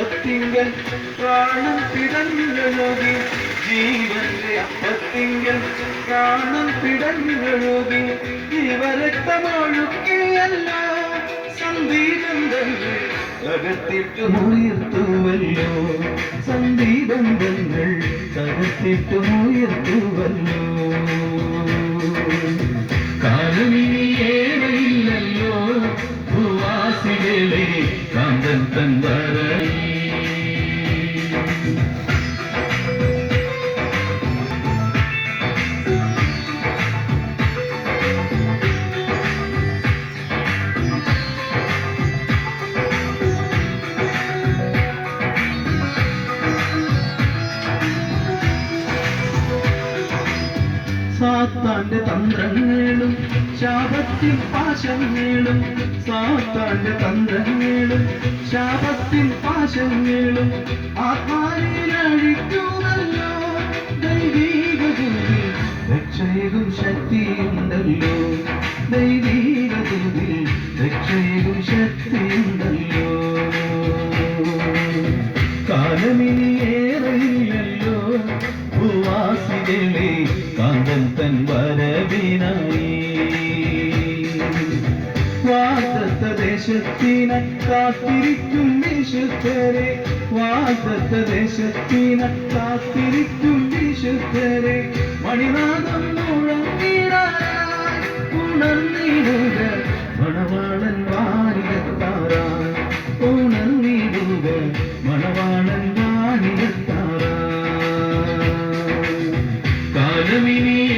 അപ്പത്തിങ്കൽ പ്രാണം പിടഞ്ഞൊഴുകി ജീവന്റെ അപ്പത്തിങ്കൽ പ്രാണം പിടഞ്ഞൊഴുകി ജീവരക്തമൊഴുക്കിയല്ല സന്ദീപം തന്നെ തകർത്തിട്ട് ഉയർത്തുവല്ലോ. സന്ദീപം തങ്ങൾ തകർത്തിട്ട് ഉയർത്തുവല്ലോ. കാലമിനിയേറെയില്ലല്ലോ ഭൂവാസികളെ കാന്തൻ തൻ വരയി സാത്താന്റെ തന്ത്രങ്ങളും ശാപത്തിൻ പാശങ്ങളും സാത്താന്റെ തന്ത്രങ്ങളും ശാപത്തിൻ പാശങ്ങളും ആത്മാവിനഴിക്കുന്നല്ലോ ദൈവീക ദൂതിൽ രക്ഷയും ശക്തിയുണ്ടല്ലോ ദൈവീക ദൂതിൽ രക്ഷയും ശക്തിയുണ്ടല്ലോ. വാദത്ത കാത്തിരിക്കും വിശുദ്ധരെ. വാദത്ത കാത്തിരിക്കും വിശുദ്ധരെ. മണിനാഥം മുഴങ്ങിടാനായി ഉണർന്നിടുക. മണവാളൻ വാരിയത്താറായി ഉണർന്നിടുക. മണവാളൻ വാരിയത്താറായി കാലമിനിയേറെയില്ലല്ലോ